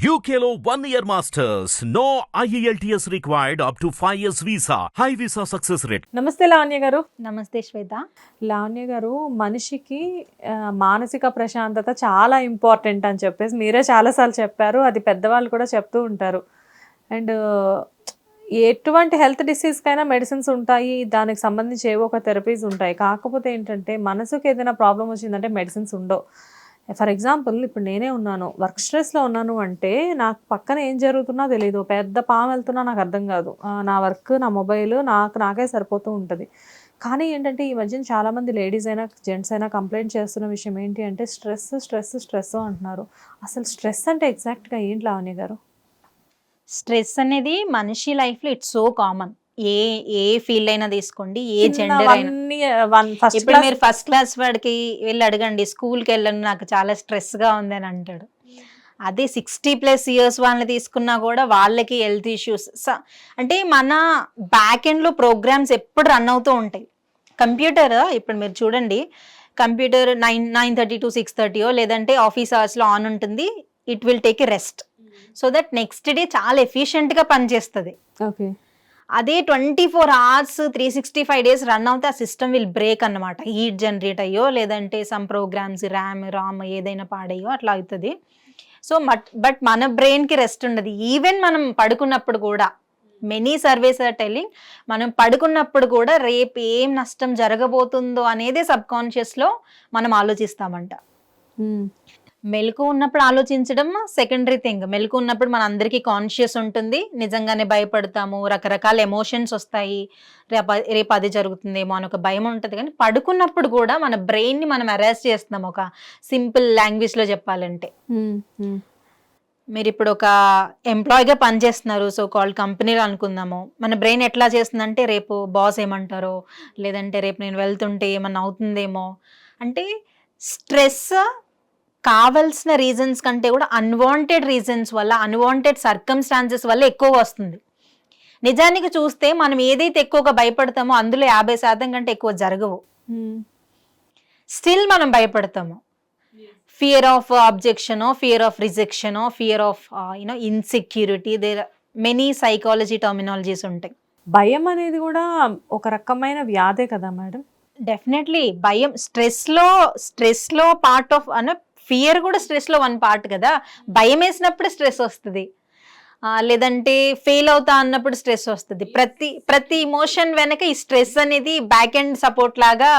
One year masters. No E IELTS required up to 5 years visa. High visa success rate. నమస్తే లావణ్య గారు. నమస్తే శ్వేత. లావణ్య గారు మనిషికి మానసిక ప్రశాంతత చాలా ఇంపార్టెంట్ అని చెప్పేసి మీరే చాలాసార్లు చెప్పారు. అది పెద్దవాళ్ళు కూడా చెప్తూ ఉంటారు. అండ్ ఎటువంటి హెల్త్ డిసీజ్కైనా మెడిసిన్స్ ఉంటాయి. దానికి సంబంధించి ఏవో ఒక థెరపీస్ ఉంటాయి. కాకపోతే ఏంటంటే మనసుకి ఏదైనా ప్రాబ్లం వచ్చిందంటే మెడిసిన్స్ ఉండవు. ఫర్ ఎగ్జాంపుల్ ఇప్పుడు నేనే ఉన్నాను. వర్క్ స్ట్రెస్లో ఉన్నాను అంటే నాకు పక్కన ఏం జరుగుతున్నా తెలియదు పెద్ద పాము వెళ్తున్నా నాకు అర్థం కాదు. నా వర్క్ నా మొబైల్ నాకు నాకే సరిపోతూ ఉంటుంది. కానీ ఏంటంటే ఈ మధ్యన చాలామంది లేడీస్ అయినా జెంట్స్ అయినా కంప్లైంట్ చేస్తున్న విషయం ఏంటి అంటే స్ట్రెస్ స్ట్రెస్ స్ట్రెస్ అంటున్నారు. అసలు స్ట్రెస్ అంటే ఎగ్జాక్ట్గా ఏంటి లావణ్య గారు? స్ట్రెస్ అనేది మనిషి లైఫ్లో ఇట్స్ సో కామన్. ఏ ఏ ఫీల్డ్ అయినా తీసుకోండి ఏ జెండర్ అయినా. వన్ ఫస్ట్ ఇప్పుడు మీరు ఫస్ట్ క్లాస్ వాడికి వెళ్ళి అడగండి స్కూల్కి వెళ్ళను నాకు చాలా స్ట్రెస్గా ఉంది అని అంటాడు. అదే సిక్స్టీ ప్లస్ ఇయర్స్ వాళ్ళని తీసుకున్నా కూడా వాళ్ళకి హెల్త్ ఇష్యూస్ అంటే మన బ్యాక్ ఎండ్లో ప్రోగ్రామ్స్ ఎప్పుడు రన్ అవుతూ ఉంటాయి. కంప్యూటర్ ఇప్పుడు మీరు చూడండి computer nine nine thirty to six థర్టీయో లేదంటే ఆఫీస్ అవర్స్లో ఆన్ ఉంటుంది it will take a rest so that next day చాలా ఎఫిషియెంట్గా పనిచేస్తుంది. ఓకే అదే twenty four hours three sixty five days run అవుతే ఆ సిస్టమ్ విల్ బ్రేక్ అన్నమాట. హీట్ జనరేట్ అయ్యో లేదంటే సమ్ ప్రోగ్రామ్స్ ర్యామ్ రామ్ ఏదైనా పాడయ్యో అట్లా అవుతుంది. సో బట్ బట్ మన బ్రెయిన్కి రెస్ట్ ఉండదు. ఈవెన్ మనం పడుకున్నప్పుడు కూడా మెనీ సర్వేస్ ఆర్ టెల్లింగ్ మనం పడుకున్నప్పుడు కూడా రేపు ఏం నష్టం జరగబోతుందో అనేది సబ్ కాన్షియస్లో మనం ఆలోచిస్తామంట. Hmm. మెలకు ఉన్నప్పుడు ఆలోచించడం సెకండరీ థింగ్ మెలకు ఉన్నప్పుడు మన అందరికీ కాన్షియస్ ఉంటుంది. నిజంగానే భయపడతాము. రకరకాల ఎమోషన్స్ వస్తాయి. రేపు రేపు అది జరుగుతుందేమో అని ఒక భయం ఉంటుంది. కానీ పడుకున్నప్పుడు కూడా మన బ్రెయిన్ని మనం అరెస్ట్ చేస్తున్నాం. ఒక సింపుల్ లాంగ్వేజ్లో చెప్పాలంటే. మీరు ఇప్పుడు ఒక ఎంప్లాయీగా పనిచేస్తున్నారు. సో కాల్ కంపెనీలో అనుకుందాము. మన బ్రెయిన్ ఎట్లా చేస్తుందంటే రేపు బాస్ ఏమంటారో లేదంటే రేపు నేను వెళ్తుంటే ఏమన్నా అవుతుందేమో. అంటే స్ట్రెస్ కావలసిన రీజన్స్ కంటే కూడా అన్వాంటెడ్ రీజన్స్ వల్ల అన్వాంటెడ్ సర్కమ్స్టాన్సెస్ వల్ల ఎక్కువ వస్తుంది. నిజానికి చూస్తే మనం ఏదైతే ఎక్కువగా భయపడతామో అందులో యాభై శాతం కంటే ఎక్కువ జరగవు. స్టిల్ మనం భయపడతాము. ఫియర్ ఆఫ్ అబ్జెక్షనో fear of రిజెక్షనో fear of you know insecurity there many psychology terminologies ఉంటాయి. భయం అనేది కూడా ఒక రకమైన వ్యాధే కదా మేడం? డెఫినెట్లీ భయం స్ట్రెస్లో స్ట్రెస్లో పార్ట్ ఆఫ్ అన్న ఫియర్ కూడా స్ట్రెస్లో వన్ పార్ట్ కదా. భయం వేసినప్పుడు స్ట్రెస్ వస్తుంది. లేదంటే ఫెయిల్ అవుతా అన్నప్పుడు స్ట్రెస్ వస్తుంది. ప్రతి ప్రతి ఇమోషన్ వెనక ఈ స్ట్రెస్ అనేది బ్యాక్ ఎండ్ సపోర్ట్ లాగా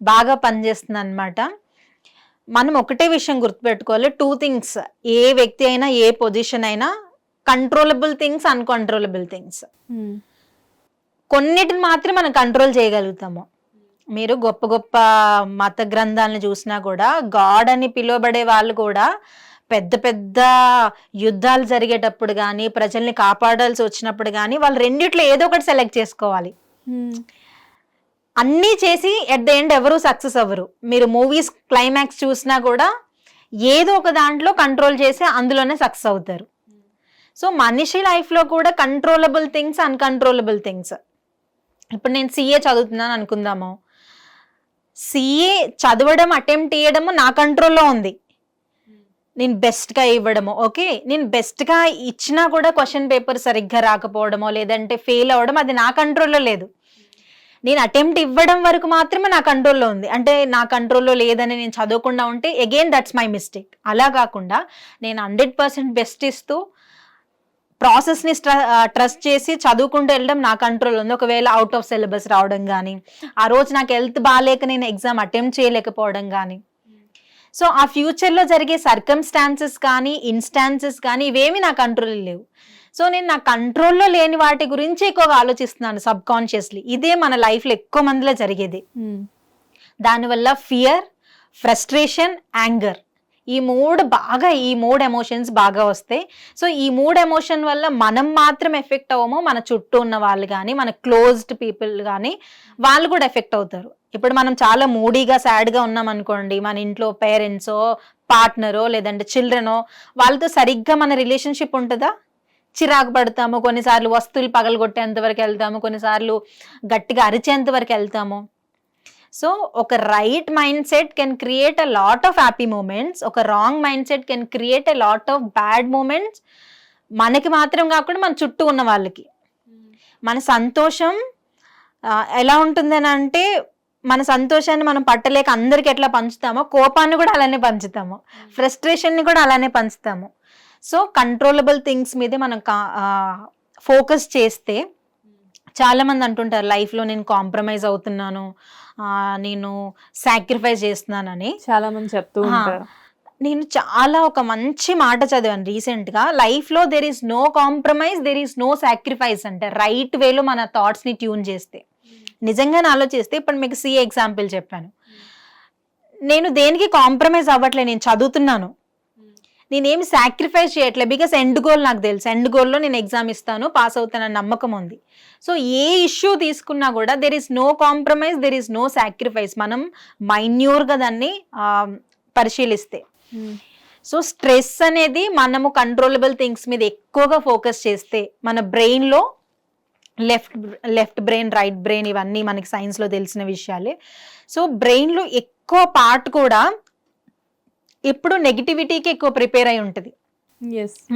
బాగా పనిచేస్తుంది అనమాట మనం ఒకటే విషయం గుర్తుపెట్టుకోవాలి. టూ థింగ్స్ ఏ వ్యక్తి అయినా ఏ పొజిషన్ అయినా కంట్రోలబుల్ థింగ్స్ అన్కంట్రోలబుల్ థింగ్స్ కొన్నిటిని మాత్రం మనం కంట్రోల్ చేయగలుగుతాము. మీరు గొప్ప గొప్ప మత గ్రంథాలను చూసినా కూడా గాడ్ అని పిలువబడే వాళ్ళు కూడా పెద్ద పెద్ద యుద్ధాలు జరిగేటప్పుడు కానీ ప్రజల్ని కాపాడాల్సి వచ్చినప్పుడు కానీ వాళ్ళు రెండిట్లో ఏదో ఒకటి సెలెక్ట్ చేసుకోవాలి. అన్నీ చేసి ఎట్ ద ఎండ్ ఎవరు సక్సెస్ అవ్వరు. మీరు మూవీస్ క్లైమాక్స్ చూసినా కూడా ఏదో ఒక దాంట్లో కంట్రోల్ చేసి అందులోనే సక్సెస్ అవుతారు. సో మనిషి లైఫ్లో కూడా కంట్రోలబుల్ థింగ్స్ అన్కంట్రోలబుల్ థింగ్స్ ఇప్పుడు నేను సిఏ చదువుతున్నాను అనుకుందాము. సిఏ చదవడం అటెంప్ట్ చేయడము నా కంట్రోల్లో ఉంది. నేను బెస్ట్గా ఇవ్వడము ఓకే నేను బెస్ట్గా ఇచ్చినా కూడా క్వశ్చన్ పేపర్ సరిగ్గా రాకపోవడమో లేదంటే ఫెయిల్ అవ్వడం అది నా కంట్రోల్లో లేదు. నేను అటెంప్ట్ ఇవ్వడం వరకు మాత్రమే నా కంట్రోల్లో ఉంది. అంటే నా కంట్రోల్లో లేదని నేను చదవకుండా ఉంటే అగైన్ దట్స్ మై మిస్టేక్ అలా కాకుండా నేను హండ్రెడ్ పర్సెంట్ బెస్ట్ ఇస్తూ ప్రాసెస్ని ట్రస్ట్ చేసి చదువుకుంటూ వెళ్ళడం నా కంట్రోల్ ఉంది. ఒకవేళ అవుట్ ఆఫ్ సిలబస్ రావడం కానీ ఆ రోజు నాకు హెల్త్ బాగాలేక నేను ఎగ్జామ్ అటెంప్ట్ చేయలేకపోవడం కానీ సో ఆ ఫ్యూచర్లో జరిగే సర్కమ్స్టాన్సెస్ కానీ ఇన్స్టాన్సెస్ కానీ ఇవేమి నా కంట్రోల్ లేవు. సో నేను నా కంట్రోల్లో లేని వాటి గురించి ఎక్కువగా ఆలోచిస్తున్నాను సబ్ కాన్షియస్లీ ఇదే మన లైఫ్లో ఎక్కువ మందిలో జరిగేది. దానివల్ల ఫియర్ ఫ్రస్ట్రేషన్ యాంగర్ ఈ మూడు బాగా ఈ మూడు ఎమోషన్స్ బాగా వస్తాయి సో ఈ మూడు ఎమోషన్ వల్ల మనం మాత్రం ఎఫెక్ట్ అవ్వము మన చుట్టూ ఉన్న వాళ్ళు కానీ మన క్లోజ్డ్ పీపుల్ కానీ వాళ్ళు కూడా ఎఫెక్ట్ అవుతారు. ఇప్పుడు మనం చాలా మూడీగా సాడ్గా ఉన్నాం అనుకోండి మన ఇంట్లో పేరెంట్సో పార్ట్నరో లేదంటే చిల్డ్రనో వాళ్ళతో సరిగ్గా మన రిలేషన్షిప్ ఉంటుందా? చిరాకు పడతాము కొన్నిసార్లు వస్తువులు పగలగొట్టేంత వరకు వెళ్తాము కొన్నిసార్లు గట్టిగా అరిచేంత వరకు వెళ్తాము. సో ఒక right mind set can create a lot of happy moments ఒక wrong mind set can create a lot of bad moments మనకి మాత్రం కాకుండా మన చుట్టూ ఉన్న వాళ్ళకి. మన సంతోషం ఎలా ఉంటుందని అంటే మన సంతోషాన్ని మనం పట్టలేక అందరికి ఎట్లా పంచుతామో కోపాన్ని కూడా అలానే పంచుతాము. ఫ్రస్ట్రేషన్ని కూడా అలానే పంచుతాము. సో కంట్రోలబుల్ థింగ్స్ మీదే మనం ఫోకస్ చేస్తే చాలా మంది అంటుంటారు లైఫ్లో నేను కాంప్రమైజ్ అవుతున్నాను నేను సాక్రిఫైస్ చేస్తున్నానని. చాలా మంది చెప్తూ ఉంటారు. నేను చాలా ఒక మంచి మాట చదివాను రీసెంట్గా లైఫ్లో there is no compromise there is no sacrifice అంటే రైట్ వేలో మన థాట్స్ని ట్యూన్ చేస్తే. నిజంగానే ఆలోచిస్తే ఇప్పుడు మీకు సి ఎగ్జాంపుల్ చెప్పాను. నేను దేనికి కాంప్రమైజ్ అవ్వట్లే నేను చదువుతున్నాను. నేనేమి సాక్రిఫైస్ చేయట్లే. బికాస్ ఎండ్ గోల్ నాకు తెలుసు. ఎండ్ గోల్లో నేను ఎగ్జామ్ ఇస్తాను పాస్ అవుతానని నమ్మకం ఉంది. సో ఏ ఇష్యూ తీసుకున్నా కూడా there is no compromise there is no sacrifice మనం మైన్యూర్గా దాన్ని పరిశీలిస్తే. సో స్ట్రెస్ అనేది మనము కంట్రోలబుల్ థింగ్స్ మీద ఎక్కువగా ఫోకస్ చేస్తే మన బ్రెయిన్లో left left brain right brain ఇవన్నీ మనకి సైన్స్లో తెలిసిన విషయాలే. సో బ్రెయిన్లో ఎక్కువ పార్ట్ కూడా ఎప్పుడు నెగిటివిటీకి ఎక్కువ ప్రిపేర్ అయి ఉంటుంది.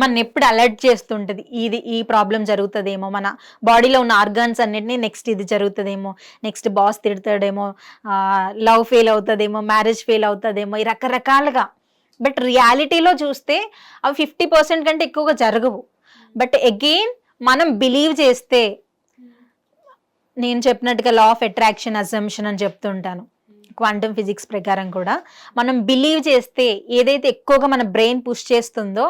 మన ఎప్పుడు అలర్ట్ చేస్తుంటది. ఇది ఈ ప్రాబ్లం జరుగుతుందేమో మన బాడీలో ఉన్న ఆర్గాన్స్ అన్నిటిని నెక్స్ట్ ఇది జరుగుతుందేమో నెక్స్ట్ బాస్ తిడతాడేమో లవ్ ఫెయిల్ అవుతుందేమో మ్యారేజ్ ఫెయిల్ అవుతుందేమో ఈ రకరకాలుగా. బట్ రియాలిటీలో చూస్తే అవి ఫిఫ్టీ పర్సెంట్ కంటే ఎక్కువగా జరగవు. బట్ అగైన్ మనం బిలీవ్ చేస్తే నేను చెప్పినట్టుగా లా ఆఫ్ అట్రాక్షన్ అజంప్షన్ అని చెప్తుంటాను. క్వాంటమ్ ఫిజిక్స్ ప్రకారం కూడా మనం బిలీవ్ చేస్తే ఏదైతే ఎక్కువగా మన బ్రెయిన్ పుష్ చేస్తుందో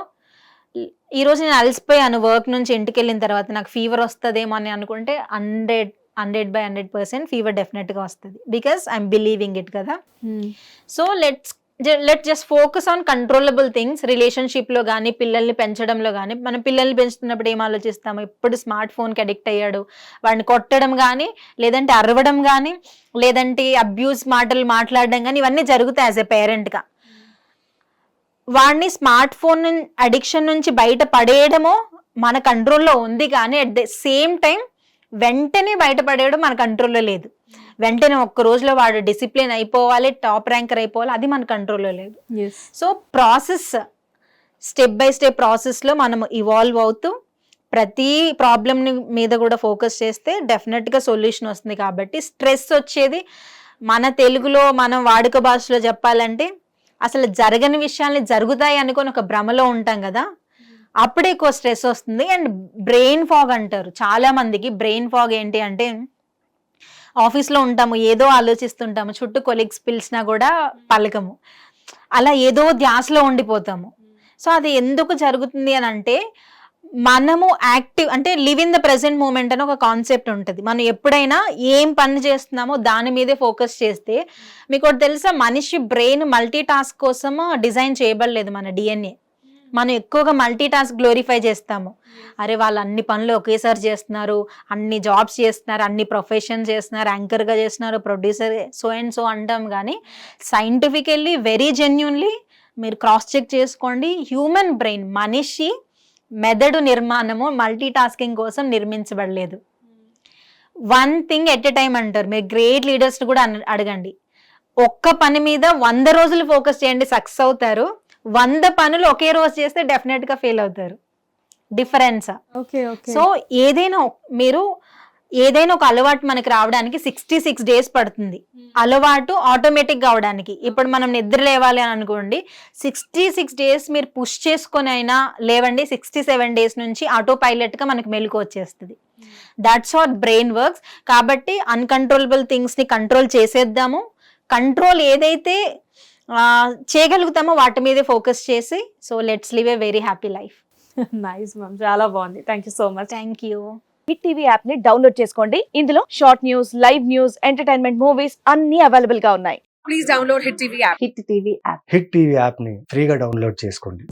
ఈ- ఈ రోజు నేను అలసిపోయాను వర్క్ నుంచి ఇంటికి వెళ్ళిన తర్వాత నాకు ఫీవర్ వస్తుందేమో అని అనుకుంటే hundred hundred by hundred percent fever డెఫినెట్గా వస్తుంది. బికాస్ ఐఎమ్ బిలీవింగ్ ఇట్ కదా. So let's let just focus on controllable things రిలేషన్షిప్లో కానీ పిల్లల్ని పెంచడంలో కానీ మన పిల్లల్ని పెంచుతున్నప్పుడు ఏం ఆలోచిస్తాము? ఎప్పుడు స్మార్ట్ ఫోన్కి అడిక్ట్ అయ్యాడు? వాడిని కొట్టడం కానీ లేదంటే అరవడం కానీ లేదంటే అబ్యూస్ మాటలు మాట్లాడడం కానీ ఇవన్నీ జరుగుతాయి యాజ్ ఎ పేరెంట్గా వాడిని స్మార్ట్ ఫోన్ అడిక్షన్ నుంచి బయట పడేయడమో మన కంట్రోల్లో ఉంది కానీ అట్ ద సేమ్ టైం వెంటనే బయటపడేయడం మన కంట్రోల్లో లేదు. వెంటనే ఒక్క రోజులో వాడు డిసిప్లిన్ అయిపోవాలి టాప్ ర్యాంకర్ అయిపోవాలి అది మన కంట్రోల్లో లేదు. So process step by step ప్రాసెస్లో మనం ఇవాల్వ్ అవుతూ ప్రతి ప్రాబ్లమ్ మీద కూడా ఫోకస్ చేస్తే డెఫినెట్గా సొల్యూషన్ వస్తుంది కాబట్టి స్ట్రెస్ వచ్చేది మన తెలుగులో మనం వాడుక భాషలో చెప్పాలంటే అసలు జరగని విషయాల్ని జరుగుతాయి అనుకొని ఒక భ్రమలో ఉంటాం కదా అప్పుడే ఎక్కువ స్ట్రెస్ వస్తుంది. అండ్ బ్రెయిన్ ఫాగ్ అంటారు. చాలా మందికి బ్రెయిన్ ఫాగ్ ఏంటి అంటే ఆఫీస్లో ఉంటాము ఏదో ఆలోచిస్తుంటాము చుట్టూ కొలీగ్స్ పిలిచినా కూడా పలకము. అలా ఏదో ధ్యాసలో ఉండిపోతాము. సో అది ఎందుకు జరుగుతుంది అని అంటే మనము యాక్టివ్ అంటే live in the present moment అని ఒక కాన్సెప్ట్ ఉంటుంది. మనం ఎప్పుడైనా ఏం పని చేస్తున్నామో దాని మీదే ఫోకస్ చేస్తే మీకు ఒకటి తెలుసా మనిషి బ్రెయిన్ మల్టీ టాస్క్ కోసం డిజైన్ చేయబడలేదు మన డిఎన్ఏ మనం ఎక్కువగా మల్టీ టాస్క్ గ్లోరిఫై చేస్తాము. అరే వాళ్ళు అన్ని పనులు ఒకేసారి చేస్తున్నారు అన్ని జాబ్స్ చేస్తున్నారు అన్ని ప్రొఫెషన్ చేస్తున్నారు యాంకర్గా చేస్తున్నారు ప్రొడ్యూసర్ సో అండ్ సో అంటాం. కానీ సైంటిఫికల్లీ వెరీ జెన్యున్లీ మీరు క్రాస్ చెక్ చేసుకోండి. హ్యూమన్ బ్రెయిన్ మనిషి మెదడు నిర్మాణము మల్టీ టాస్కింగ్ కోసం నిర్మించబడలేదు. One thing at a time అంటారు. మీరు గ్రేట్ లీడర్స్ కూడా అడగండి. ఒక్క పని మీద వంద రోజులు ఫోకస్ చేయండి సక్సెస్ అవుతారు. వంద పనులు ఒకే రోజు చేస్తే డెఫినెట్గా ఫెయిల్ అవుతారు. డిఫరెన్స్ సో ఏదైనా మీరు ఏదైనా ఒక అలవాటు మనకి రావడానికి సిక్స్టీ సిక్స్ డేస్ పడుతుంది అలవాటు ఆటోమేటిక్ అవడానికి. ఇప్పుడు మనం నిద్ర లేవాలి అని అనుకోండి సిక్స్టీ సిక్స్ డేస్ మీరు పుష్ చేసుకొని అయినా లేవండి సిక్స్టీ సెవెన్ డేస్ నుంచి ఆటో గా మనకి మెలకు వచ్చేస్తుంది. దాట్స్ వాట్ బ్రెయిన్ వర్క్స్ కాబట్టి అన్కంట్రోలబుల్ థింగ్స్ని కంట్రోల్ చేసేద్దాము. కంట్రోల్ ఏదైతే చేయగలుగుతామో వాటి మీదే ఫోకస్ చేసి so let's live a very happy life. Nice ma'am చాలా బాగుంది. Thank you so much thank you hit TV యాప్ని డౌన్లోడ్ చేసుకోండి. ఇందులో short news live news entertainment movies అన్ని అవైలబుల్గా ఉన్నాయి. Please download Hit TV app. Hit TV యాప్ని ఫ్రీగా డౌన్లోడ్ చేసుకోండి.